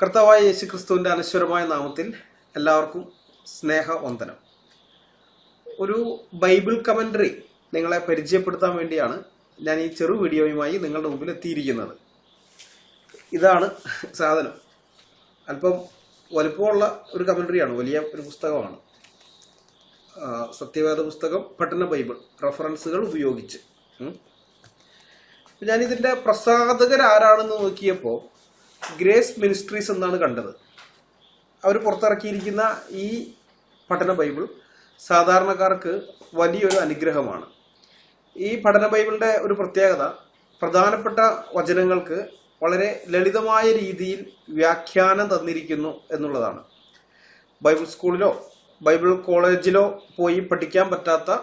കർത്താവായ യേശു ക്രിസ്തുവിന്റെ അനശ്വരമായ നാമത്തിൽ എല്ലാവർക്കും സ്നേഹ വന്ദനം ഒരു ബൈബിൾ കമൻട്രി നിങ്ങളെ പരിചയപ്പെടുത്താൻ വേണ്ടിയാണ് ഞാൻ ഈ ചെറു വീഡിയോയുമായി നിങ്ങളുടെ മുമ്പിൽ എത്തിയിരിക്കുന്നത്. ഇതാണ് സാധനം. അല്പം വലുപ്പമുള്ള ഒരു കമൻട്രിയാണ് വലിയ ഒരു പുസ്തകമാണ്. സത്യവേദ പുസ്തകം പഠന ബൈബിൾ റെഫറൻസുകൾ ഉപയോഗിച്ച്. ഞാനിതിന്റെ ആരാണെന്ന് നോക്കിയപ്പോൾ ഗ്രേസ് മിനിസ്ട്രീസ് എന്നാണ് കണ്ടത്. അവർ പുറത്തിറക്കിയിരിക്കുന്ന ഈ പഠന ബൈബിൾ സാധാരണക്കാർക്ക് വലിയൊരു അനുഗ്രഹമാണ്. ഈ പഠന ബൈബിളിന്റെ ഒരു പ്രത്യേകത പ്രധാനപ്പെട്ട വചനങ്ങൾക്ക് വളരെ ലളിതമായ രീതിയിൽ വ്യാഖ്യാനം തന്നിരിക്കുന്നു എന്നുള്ളതാണ്. ബൈബിൾ സ്കൂളിലോ ബൈബിൾ കോളേജിലോ പോയി പഠിക്കാൻ പറ്റാത്ത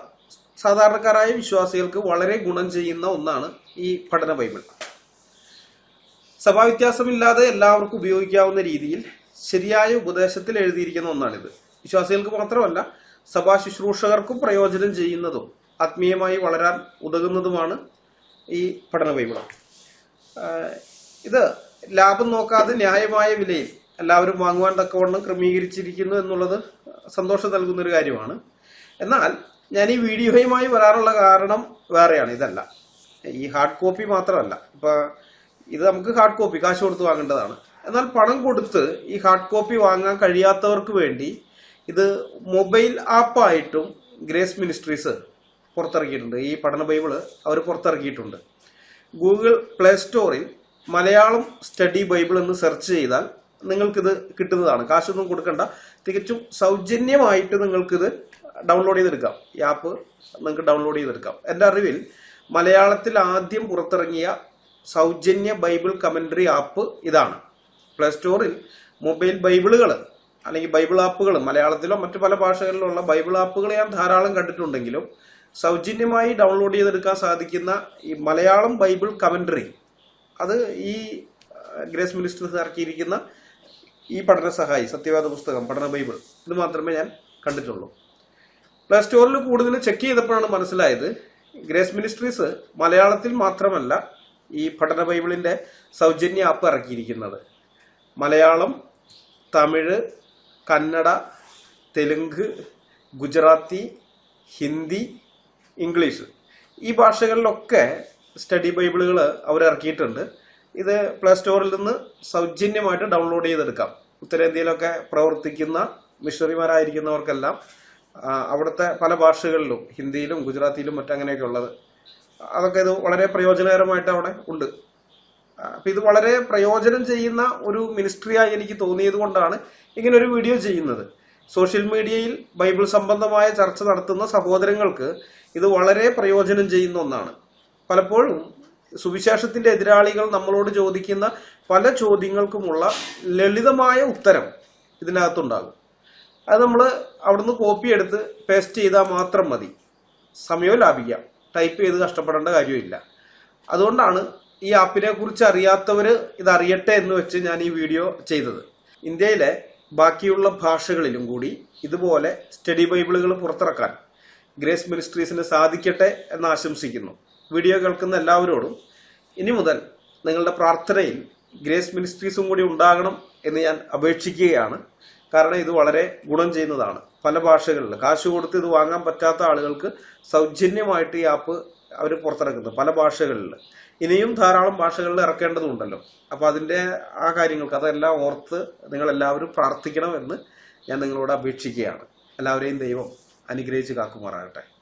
സാധാരണക്കാരായ വിശ്വാസികൾക്ക് വളരെ ഗുണം ചെയ്യുന്ന ഒന്നാണ് ഈ പഠന ബൈബിൾ. സഭാവ്യത്യാസമില്ലാതെ എല്ലാവർക്കും ഉപയോഗിക്കാവുന്ന രീതിയിൽ ശരിയായ ഉപദേശത്തിൽ എഴുതിയിരിക്കുന്ന ഒന്നാണിത്. വിശ്വാസികൾക്ക് മാത്രമല്ല സഭാ ശുശ്രൂഷകർക്കും പ്രയോജനം ചെയ്യുന്നതും ആത്മീയമായി വളരാൻ ഉതകുന്നതുമാണ് ഈ പഠന ഇത് ലാഭം നോക്കാതെ ന്യായമായ വിലയിൽ എല്ലാവരും വാങ്ങുവാൻ തക്കവണ്ണം ക്രമീകരിച്ചിരിക്കുന്നു എന്നുള്ളത് സന്തോഷം നൽകുന്ന ഒരു കാര്യമാണ്. എന്നാൽ ഞാൻ ഈ വീഡിയോയുമായി വരാറുള്ള കാരണം വേറെയാണ് ഇതല്ല. ഈ ഹാർഡ് കോപ്പി മാത്രമല്ല. ഇപ്പൊ ഇത് നമുക്ക് ഹാർഡ് കോപ്പി കാശ് കൊടുത്ത് വാങ്ങേണ്ടതാണ്. എന്നാൽ പണം കൊടുത്ത് ഈ ഹാർഡ് കോപ്പി വാങ്ങാൻ കഴിയാത്തവർക്ക് വേണ്ടി ഇത് മൊബൈൽ ആപ്പായിട്ടും ഗ്രേസ് മിനിസ്ട്രീസ് പുറത്തിറക്കിയിട്ടുണ്ട്. ഈ പഠന ബൈബിൾ അവർ പുറത്തിറക്കിയിട്ടുണ്ട്. ഗൂഗിൾ പ്ലേ സ്റ്റോറിൽ മലയാളം സ്റ്റഡി ബൈബിൾ എന്ന് സെർച്ച് ചെയ്താൽ നിങ്ങൾക്കിത് കിട്ടുന്നതാണ്. കാശൊന്നും കൊടുക്കണ്ട. തികച്ചും സൗജന്യമായിട്ട് നിങ്ങൾക്കിത് ഡൗൺലോഡ് ചെയ്തെടുക്കാം. ഈ ആപ്പ് നിങ്ങൾക്ക് ഡൗൺലോഡ് ചെയ്തെടുക്കാം. എന്റെ അറിവിൽ മലയാളത്തിൽ ആദ്യം പുറത്തിറങ്ങിയ സൗജന്യ ബൈബിൾ കമൻട്രി ആപ്പ് ഇതാണ്. പ്ലേ സ്റ്റോറിൽ മൊബൈൽ ബൈബിളുകൾ അല്ലെങ്കിൽ ബൈബിൾ ആപ്പുകൾ മലയാളത്തിലോ മറ്റു പല ഭാഷകളിലോ ഉള്ള ബൈബിൾ ആപ്പുകൾ ഞാൻ ധാരാളം കണ്ടിട്ടുണ്ടെങ്കിലും സൗജന്യമായി ഡൗൺലോഡ് ചെയ്തെടുക്കാൻ സാധിക്കുന്ന ഈ മലയാളം ബൈബിൾ കമൻട്രി അത് ഈ ഗ്രേസ് മിനിസ്റ്റേഴ്സ് ഇറക്കിയിരിക്കുന്ന ഈ പഠന സഹായി സത്യവാദ പുസ്തകം പഠന ബൈബിൾ ഇത് മാത്രമേ ഞാൻ കണ്ടിട്ടുള്ളൂ. പ്ലേ സ്റ്റോറിൽ കൂടുതൽ ചെക്ക് ചെയ്തപ്പോഴാണ് മനസ്സിലായത് ഗ്രേസ് മിനിസ്ട്രീസ് മലയാളത്തിൽ മാത്രമല്ല ഈ പഠന ബൈബിളിന്റെ സൗജന്യ ആപ്പ് ഇറക്കിയിരിക്കുന്നത്. മലയാളം തമിഴ് കന്നഡ തെലുങ്ക് ഗുജറാത്തി ഹിന്ദി ഇംഗ്ലീഷ്. ഈ ഭാഷകളിലൊക്കെ സ്റ്റഡി ബൈബിളുകൾ അവർ ഇറക്കിയിട്ടുണ്ട്. ഇത് പ്ലേ സ്റ്റോറിൽ നിന്ന് സൗജന്യമായിട്ട് ഡൗൺലോഡ് ചെയ്തെടുക്കാം. ഉത്തരേന്ത്യയിലൊക്കെ പ്രവർത്തിക്കുന്ന മിഷണറിമാരായിരിക്കുന്നവർക്കെല്ലാം അവിടുത്തെ പല ഭാഷകളിലും ഹിന്ദിയിലും ഗുജറാത്തിയിലും മറ്റങ്ങനെയൊക്കെ ഉള്ളത് അതൊക്കെ ഇത് വളരെ പ്രയോജനകരമായിട്ട് അവിടെ ഉണ്ട്. അപ്പൊ ഇത് വളരെ പ്രയോജനം ചെയ്യുന്ന ഒരു മിനിസ്ട്രിയായി എനിക്ക് തോന്നിയത് കൊണ്ടാണ് ഇങ്ങനെ ഒരു വീഡിയോ ചെയ്യുന്നത്. സോഷ്യൽ മീഡിയയിൽ ബൈബിൾ സംബന്ധമായ ചർച്ച നടത്തുന്ന സഹോദരങ്ങൾക്ക് ഇത് വളരെ പ്രയോജനം ചെയ്യുന്ന ഒന്നാണ്. പലപ്പോഴും സുവിശേഷത്തിന്റെ എതിരാളികൾ നമ്മളോട് ചോദിക്കുന്ന പല ചോദ്യങ്ങൾക്കുമുള്ള ലളിതമായ ഉത്തരം ഇതിനകത്തുണ്ടാകും. അത് നമ്മൾ അവിടുന്ന് കോപ്പി എടുത്ത് പേസ്റ്റ് ചെയ്താൽ മാത്രം മതി. സമയവും ലാഭിക്കാം. ടൈപ്പ് ചെയ്ത് കഷ്ടപ്പെടേണ്ട കാര്യമില്ല. അതുകൊണ്ടാണ് ഈ ആപ്പിനെ കുറിച്ച് അറിയാത്തവർ ഇതറിയട്ടെ എന്ന് വെച്ച് ഞാൻ ഈ വീഡിയോ ചെയ്തത്. ഇന്ത്യയിലെ ബാക്കിയുള്ള ഭാഷകളിലും കൂടി ഇതുപോലെ സ്റ്റഡി ബൈബിളുകൾ പുറത്തിറക്കാൻ ഗ്രേസ് മിനിസ്ട്രീസിന് സാധിക്കട്ടെ എന്ന് ആശംസിക്കുന്നു. വീഡിയോ കേൾക്കുന്ന എല്ലാവരോടും ഇനി മുതൽ നിങ്ങളുടെ പ്രാർത്ഥനയിൽ ഗ്രേസ് മിനിസ്ട്രീസും കൂടി ഉണ്ടാകണം എന്ന് ഞാൻ അപേക്ഷിക്കുകയാണ്. കാരണം ഇത് വളരെ ഗുണം ചെയ്യുന്നതാണ്. പല ഭാഷകളിൽ കാശ് കൊടുത്ത് ഇത് വാങ്ങാൻ പറ്റാത്ത ആളുകൾക്ക് സൗജന്യമായിട്ട് ഈ ആപ്പ് അവർ പുറത്തിറക്കുന്നത് പല ഭാഷകളിൽ ഇനിയും ധാരാളം ഭാഷകളിൽ ഇറക്കേണ്ടതുണ്ടല്ലോ. അപ്പോൾ അതിന്റെ ആ കാര്യങ്ങൾക്ക് അതെല്ലാം ഓർത്ത് നിങ്ങളെല്ലാവരും പ്രാർത്ഥിക്കണമെന്ന് ഞാൻ നിങ്ങളോട് അപേക്ഷിക്കുകയാണ്. എല്ലാവരെയും ദൈവം അനുഗ്രഹിച്ച് കാക്കുമാറാകട്ടെ.